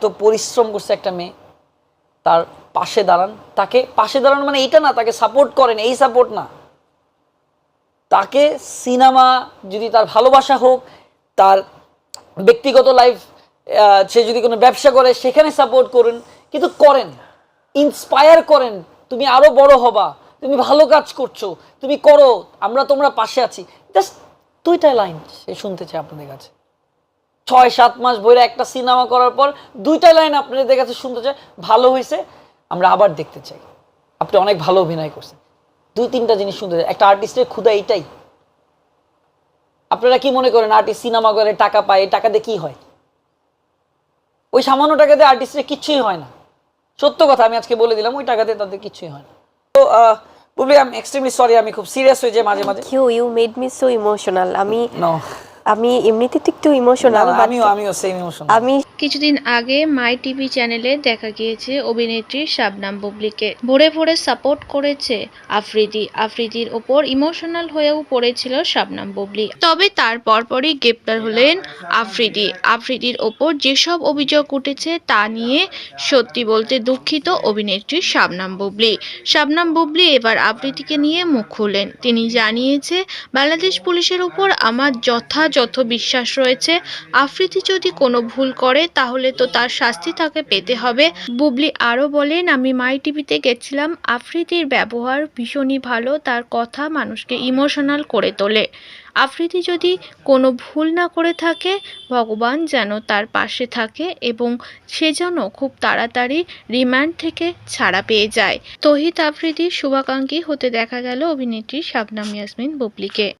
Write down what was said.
এত পরিশ্রম করছে একটা মেয়ে, তার পাশে দাঁড়ান। তাকে পাশে দাঁড়ান মানে এইটা না, তাকে সাপোর্ট করেন, এই সাপোর্ট না। তাকে সিনেমা যদি তার ভালোবাসা হোক, তার ব্যক্তিগত লাইফ সে যদি কোনো ব্যবসা করে, সেখানে সাপোর্ট করুন, কিন্তু করেন ইন্সপায়ার করেন, তুমি আরও বড় হবা, তুমি ভালো কাজ করছ, তুমি করো, আমরা তোমরা পাশে আছি। জাস্ট দুইটা লাইন সে শুনতে চাই আপনাদের কাছে। ছয় সাত মাস ভরে একটা সিনেমা করার পর দুইটা লাইন আপনাদের কাছে শুনতে চাই। ভালো হয়েছে আমরা আবার দেখতে চাই। আপনি অনেক ভালো অভিনয় করছেন। দুই তিনটা জিনিস শুনতে চাই। একটা আর্টিস্টের ক্ষুদা এইটাই। আপনারা কি মনে করেন আর্টিস্ট সিনেমা করে টাকা পায় টাকা দিয়ে কি হয়? ওই সামান্য টাকা দিয়ে আর্টিস্টের কিচ্ছুই হয় না। সত্য কথা আমি আজকে বলে দিলাম ওই টাকা দিয়ে তাদের কিচ্ছুই হয় না। তো বুবলি আমি এক্সট্রিমলি সরি আমি খুব সিরিয়াস হয়ে যাই মাঝে মাঝে। You you made me so emotional আমি আমি এমনিতে তো একটু ইমোশনাল আমিও আমিও সেম ইমোশন আমি কিছুদিন আগে মাই টিভি চ্যানেলে দেখা গিয়েছে অভিনেত্রী শাবনাম বুবলিকে। ভোরে ভোরে সাপোর্ট করেছে আফ্রিদি। আফ্রিদির ওপর ইমোশনাল হয়েও পড়েছিল শাবনাম বুবলি। তবে তার পরপরই গ্রেপ্তার হলেন আফ্রিদি। আফ্রিদির ওপর যেসব অভিযোগ উঠেছে তা নিয়ে সত্যি বলতে দুঃখিত অভিনেত্রী শাবনাম বুবলি। শাবনাম বুবলি এবার আফ্রিদিকে নিয়ে মুখ খুললেন তিনি জানিয়েছে বাংলাদেশ পুলিশের উপর আমার যথাযথ বিশ্বাস রয়েছে, আফ্রিদি যদি কোনো ভুল করে, তাহলে তো তার শাস্তি তাকে পেতে হবে। বুবলি আরও বলেন, আমি মাই টিভিতে গেছিলাম, আফ্রিদির ব্যবহার ভীষণই ভালো, তার কথা মানুষকে ইমোশনাল করে তোলে। আফ্রিদি যদি কোনো ভুল না করে থাকে, ভগবান যেন তার পাশে থাকে এবং সে যেন খুব তাড়াতাড়ি রিমান্ড থেকে ছাড়া পেয়ে যায়। তহিদ আফ্রিদির শুভাকাঙ্ক্ষী হতে দেখা গেল অভিনেত্রী শাবনাম ইয়াসমিন বুবলিকে।